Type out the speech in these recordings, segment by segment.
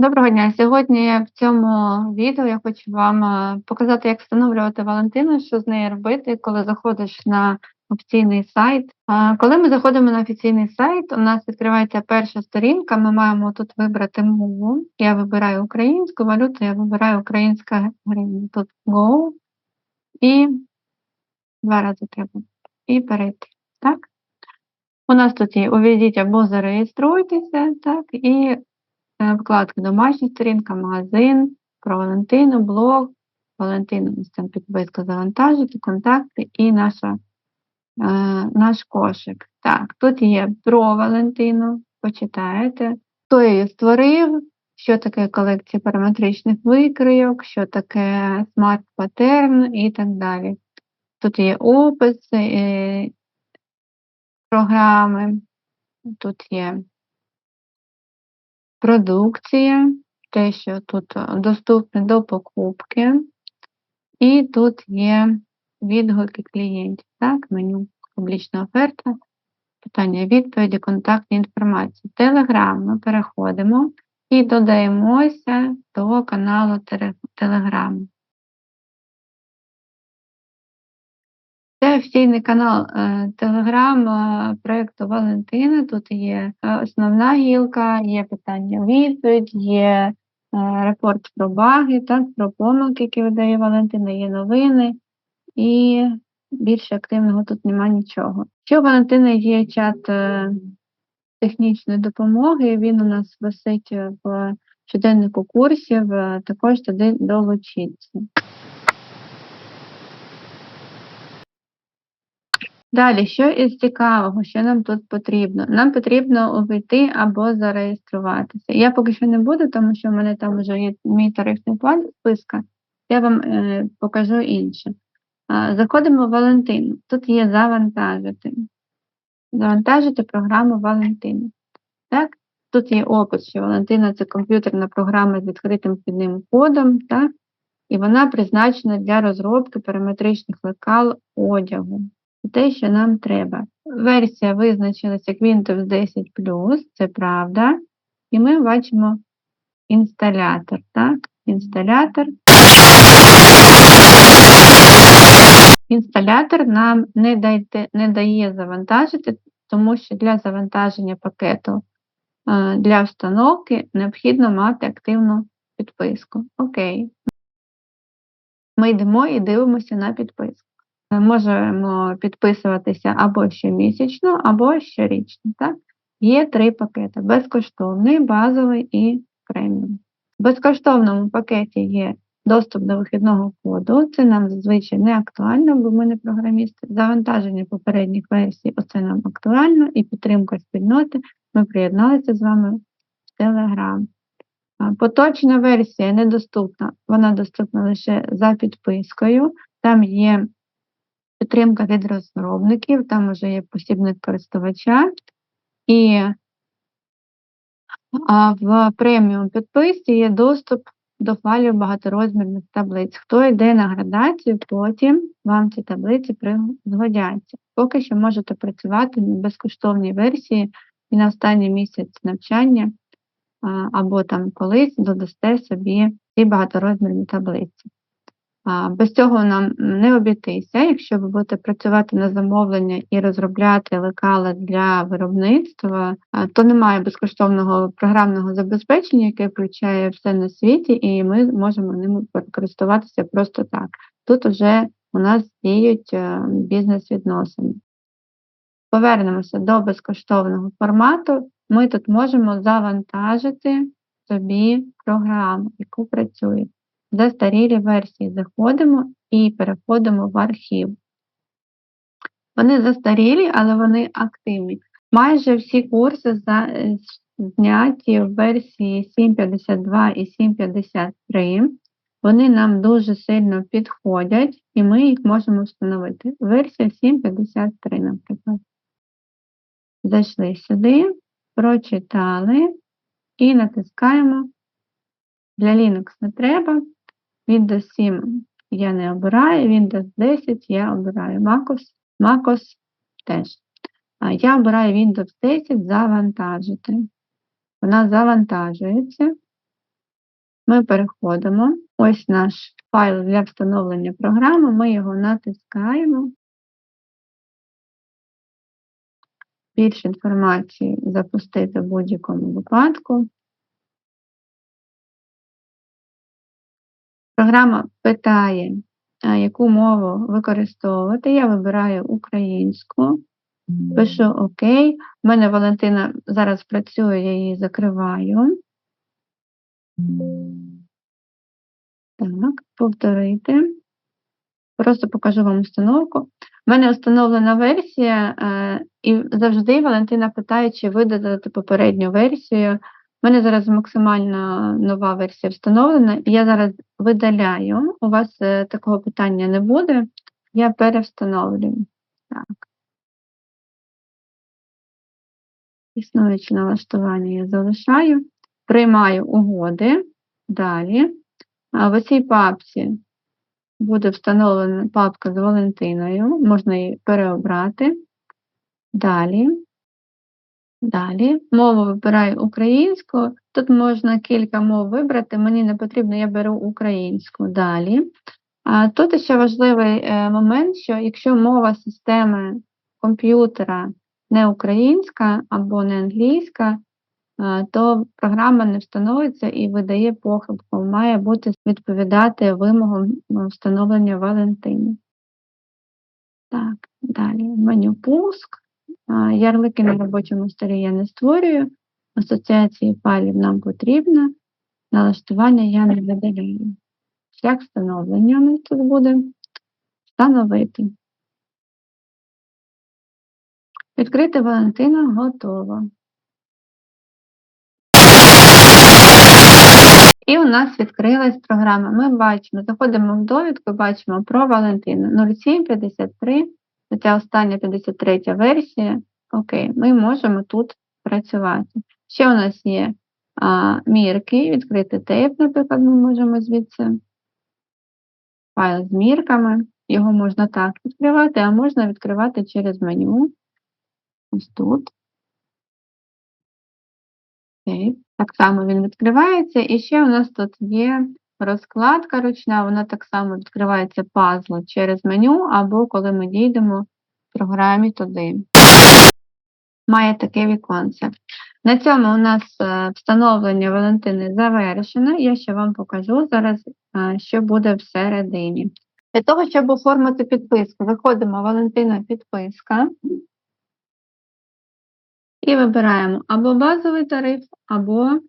Доброго дня! Сьогодні в цьому відео я хочу вам е, показати, як встановлювати Валентину, що з нею робити, коли заходиш на офіційний сайт. Е, Коли ми заходимо на офіційний сайт, у нас відкривається перша сторінка. Ми маємо тут вибрати мову. Я вибираю українську валюту, я вибираю українська гривня. Тут Go і два рази треба. І перейти. Так? У нас тут є увійдіть або зареєструйтеся, так, і вкладки домашня сторінка, магазин, про Валентину, блог, Валентину, там підписка завантажити, контакти і наша, е, наш кошик. Так, тут є про Валентину, почитаєте, хто її створив, що таке колекція параметричних викрийок, що таке смарт-паттерн і так далі. Тут є опис, е, програми, тут є продукція, те, що тут е, доступне до покупки, і тут є відгуки клієнтів, так, меню публічна оферта, питання відповіді, контактні інформації. Телеграм ми переходимо і додаємося до каналу Телеграм. Офіційний канал Телеграм проєкту Валентина. Тут є е, основна гілка, є питання відповідь, є е, репорт про баги, так, про помилки, які видає Валентина, є новини і більше активного тут нема нічого. Що у Валентини є чат е, технічної допомоги, він у нас висить в щоденнику курсів, також туди долучіться. Далі, що із цікавого, що нам тут потрібно? Нам потрібно увійти або зареєструватися. Я поки що не буду, тому що в мене там вже є мій тарифний план списка. Я вам е, покажу інше. А, заходимо в Валентину. Тут є завантажити. Завантажити програму Валентину. Так? Тут є опис, що Валентина це комп'ютерна програма з відкритим вхідним кодом, так? і вона призначена для розробки параметричних лекал одягу те, що нам треба. Версія визначилася як Windows 10 це правда. І ми бачимо інсталятор. Так? Інсталятор. Інсталятор нам не, дайте, не дає завантажити, тому що для завантаження пакету е, для встановки необхідно мати активну підписку. Окей. Ми йдемо і дивимося на підписку. Можемо підписуватися або щомісячно, або щорічно. Так? Є три пакети: безкоштовний, базовий і преміум. В безкоштовному пакеті є доступ до вихідного коду, це нам зазвичай не актуально, бо ми не програмісти. Завантаження попередніх версій оце нам актуально, і підтримка спільноти. Ми приєдналися з вами в Telegram. Поточна версія недоступна, вона доступна лише за підпискою. Там є підтримка від розробників, там вже є посібник користувача. І а в преміум підписці є доступ до файлів багаторозмірних таблиць. Хто йде на градацію, потім вам ці таблиці пригодяться. Поки що можете працювати на безкоштовній версії і на останній місяць навчання, або там колись додасте собі ці багаторозмірні таблиці. Без цього нам не обійтися. Якщо ви будете працювати на замовлення і розробляти лекала для виробництва, то немає безкоштовного програмного забезпечення, яке включає все на світі, і ми можемо ними користуватися просто так. Тут вже у нас діють е, бізнес-відносини. Повернемося до безкоштовного формату. Ми тут можемо завантажити собі програму, яку працює застарілі версії заходимо і переходимо в архів. Вони застарілі, але вони активні. Майже всі курси е, зняті в версії 7.52 і 7.53. Вони нам дуже сильно підходять, і ми їх можемо встановити. Версія 7.53, наприклад. Зайшли сюди, прочитали і натискаємо. Для Linux не треба. Windows 7 я не обираю, Windows 10 я обираю MacOS, MacOS теж. Я обираю Windows 10 завантажити. Вона завантажується. ми переходимо. Ось наш файл для встановлення програми. Ми його натискаємо. Більше інформації запустити в будь-якому випадку. Програма питає, яку мову використовувати. Я вибираю українську, пишу ОК. У мене Валентина зараз працює, я її закриваю. Так, повторити. Просто покажу вам установку. У мене встановлена версія, е, і завжди Валентина питає, чи видати попередню версію. У мене зараз максимально нова версія встановлена, я зараз видаляю. У вас е, такого питання не буде. Я перевстановлюю. Так. Існуюче налаштування я залишаю. Приймаю угоди. Далі. В цій папці буде встановлена папка з Валентиною. Можна її переобрати. Далі. Далі. Мову вибираю українську. Тут можна кілька мов вибрати. Мені не потрібно, я беру українську. Далі. А тут ще важливий е, момент, що якщо мова системи комп'ютера не українська або не англійська, е, то програма не встановиться і видає похибку. Має бути відповідати вимогам е, встановлення Валентини. Так, далі меню пуск. Ярлики на робочому столі я не створюю. Асоціації файлів нам потрібно. Налаштування я не видаляю. Шлях встановлення у нас тут буде. Встановити. Відкрити Валентина готово. І у нас відкрилась програма. Ми бачимо, заходимо в довідку, бачимо про Валентину 0753, це остання 53 версія. Окей, ми можемо тут працювати. Ще у нас є а, мірки, відкрити тейп, наприклад, ми можемо звідси. Файл з мірками. Його можна так відкривати, а можна відкривати через меню. Ось тут. Окей. Так само він відкривається. І ще у нас тут є розкладка ручна, вона так само відкривається пазл через меню, або коли ми дійдемо в програмі туди. Має таке віконце. На цьому у нас е, встановлення Валентини завершено. Я ще вам покажу зараз, е, що буде всередині. Для того, щоб оформити підписку, виходимо Валентина підписка. І вибираємо або базовий тариф, або,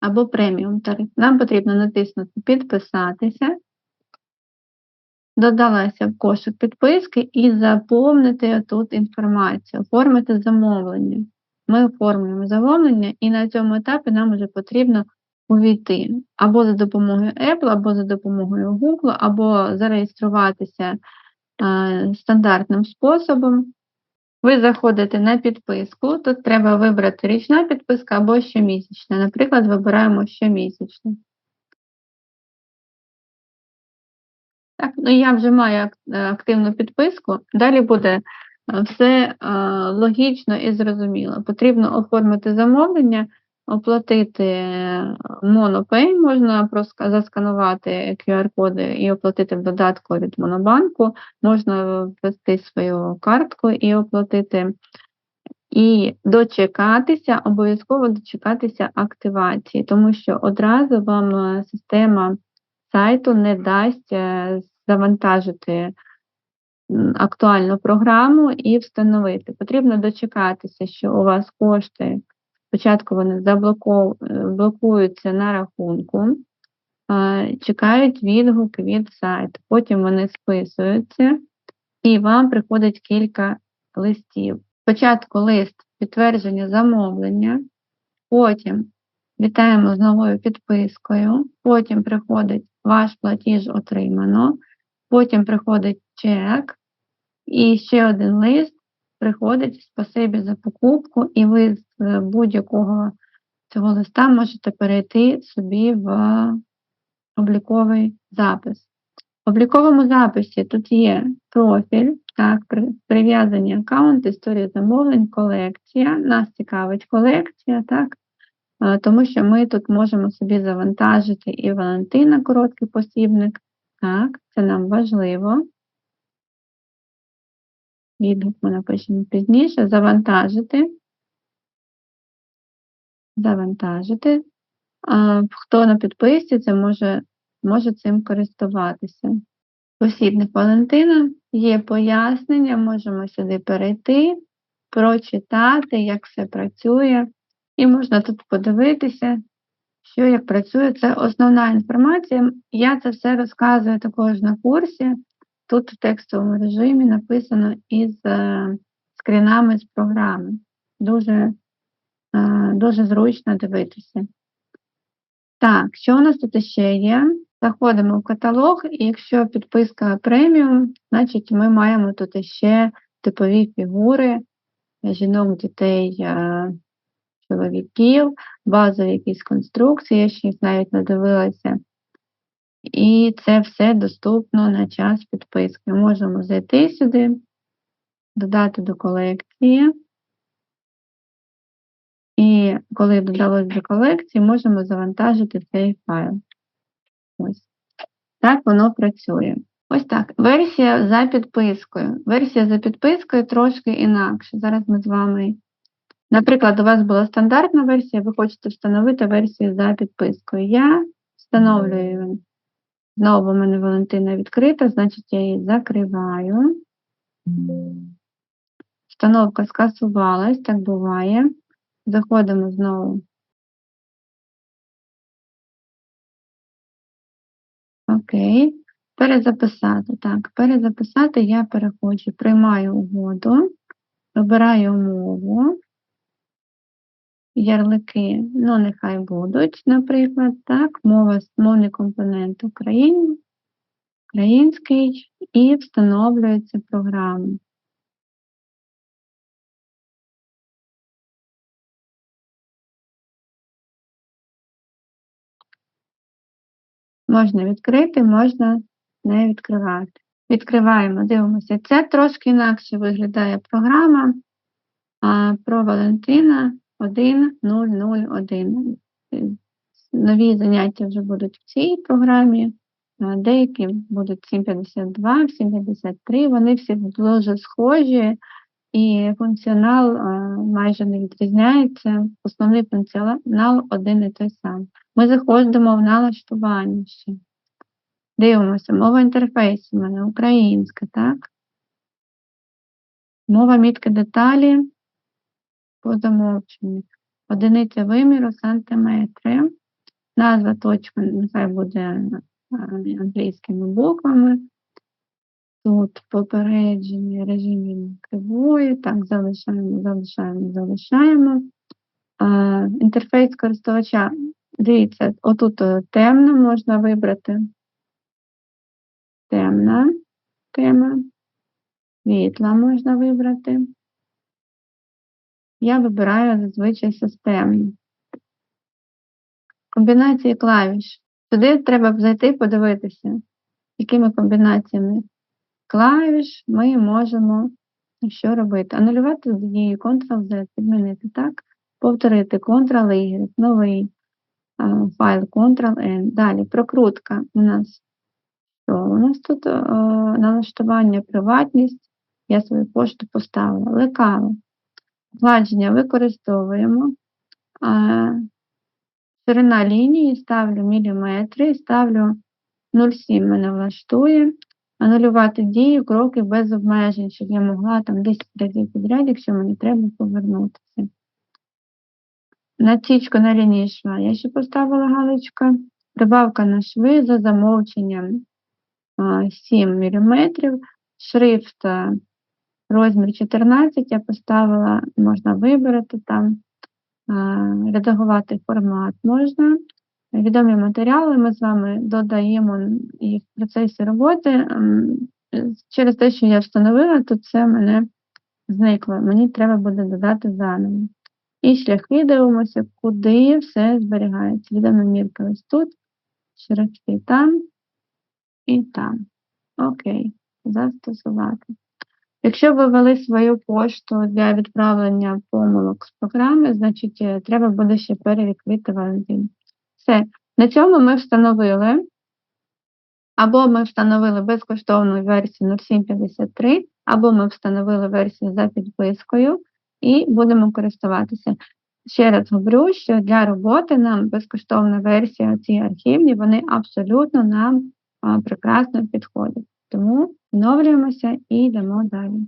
або преміум тариф. Нам потрібно натиснути Підписатися, додалася в кошик підписки і заповнити тут інформацію, оформити замовлення. Ми оформлюємо замовлення, і на цьому етапі нам вже потрібно увійти або за допомогою Apple, або за допомогою Google, або зареєструватися е, стандартним способом. Ви заходите на підписку, тут треба вибрати річна підписка або щомісячна. Наприклад, вибираємо щомісячну. Так, ну я вже маю е, активну підписку. Далі буде е, все е, логічно і зрозуміло. Потрібно оформити замовлення, оплатити MonoPay, можна проска- засканувати QR-коди і оплатити в додатку від Монобанку, можна ввести свою картку і оплатити. І дочекатися, обов'язково дочекатися активації, тому що одразу вам е, система сайту не дасть е, завантажити актуальну програму і встановити. Потрібно дочекатися, що у вас кошти спочатку вони заблоку- е, на рахунку, чекають відгук від сайту, потім вони списуються, і вам приходить кілька листів. Спочатку лист підтвердження замовлення, потім вітаємо з новою підпискою, потім приходить ваш платіж отримано, потім приходить чек, і ще один лист приходить спасибі за покупку, і ви з е, будь-якого цього листа можете перейти собі в обліковий запис. В обліковому записі тут є профіль, так, при- прив'язані аккаунт, історія замовлень, колекція. Нас цікавить колекція, так. е, тому що ми тут можемо собі завантажити і Валентина короткий посібник. Так, це нам важливо. Відгук ми напишемо пізніше. Завантажити. Завантажити. А, Хто на підписці, це може, може цим користуватися. Посібник Валентина, є пояснення, можемо сюди перейти, прочитати, як все працює. І можна тут подивитися, що як працює. Це основна інформація. Я це все розказую також на курсі. Тут в текстовому режимі написано із е, скрінами з програми. Дуже, е, дуже зручно дивитися. Так, що у нас тут ще є? Заходимо в каталог, і якщо підписка преміум, значить ми маємо тут ще типові фігури жінок, дітей, е, чоловіків, базові якісь конструкції, я ще їх навіть не дивилася. І це все доступно на час підписки. Можемо зайти сюди, додати до колекції. І коли додалось до колекції, можемо завантажити цей файл. Ось. Так воно працює. Ось так. Версія за підпискою. Версія за підпискою трошки інакше. Зараз ми з вами. Наприклад, у вас була стандартна версія, ви хочете встановити версію за підпискою. Я встановлюю. Знову в мене Валентина відкрита, значить я її закриваю. Встановка скасувалась, так буває. Заходимо знову. Окей. Перезаписати. Так, перезаписати я переходжу, приймаю угоду, вибираю мову, ярлики, ну, нехай будуть, наприклад, так, мова, мовний компонент України, український, і встановлюється програма. Можна відкрити, можна не відкривати. Відкриваємо, дивимося. Це трошки інакше виглядає програма а, про Валентина 1.001. Нові заняття вже будуть в цій програмі, деякі будуть 7.52, 7.53, вони всі дуже схожі, і функціонал майже не відрізняється. Основний функціонал один і той самий. Ми заходимо в налаштування ще. Дивимося, мова інтерфейсу у мене українська, так? Мова мітки деталі по замовченню. Одиниця виміру сантиметри. Назва точки нехай буде англійськими буквами. Тут попередження режимі кривої. Так, залишаємо, залишаємо, залишаємо. А, інтерфейс користувача. Дивіться, отут е, темно можна вибрати. Темна тема. Світла можна вибрати. Я вибираю зазвичай системні. Комбінації клавіш. Сюди треба зайти і подивитися, якими комбінаціями клавіш ми можемо що робити. Анулювати з дією Ctrl-Z, підмінити, так? Повторити Ctrl-Y, новий а, файл Ctrl-N. Далі прокрутка у нас. Що? У нас тут а, налаштування, приватність. Я свою пошту поставила. Лекало. Гладження використовуємо. Ширина лінії ставлю міліметри, ставлю 0,7 мене влаштує. Анулювати дію, кроки без обмежень, щоб я могла там 10 разів підряд, якщо мені треба повернутися. Натічку на лінії шва я ще поставила галочка. Прибавка на шви за замовченням 7 мм. Шрифт розмір 14 я поставила, можна вибрати там, редагувати формат можна. Відомі матеріали ми з вами додаємо їх в процесі роботи. Через те, що я встановила, то це мене зникло. Мені треба буде додати заново. І шляхи дивимося, куди все зберігається. Відома мірка ось тут, шрифти там і там. Окей, застосувати. Якщо ви ввели свою пошту для відправлення помилок з програми, значить е, треба буде ще перевідкрити Валентин. Все. На цьому ми встановили або ми встановили безкоштовну версію 0753, або ми встановили версію за підпискою і будемо користуватися. Ще раз говорю, що для роботи нам безкоштовна версія, ці архівні, вони абсолютно нам прекрасно підходять. Тому оновлюємося і йдемо далі.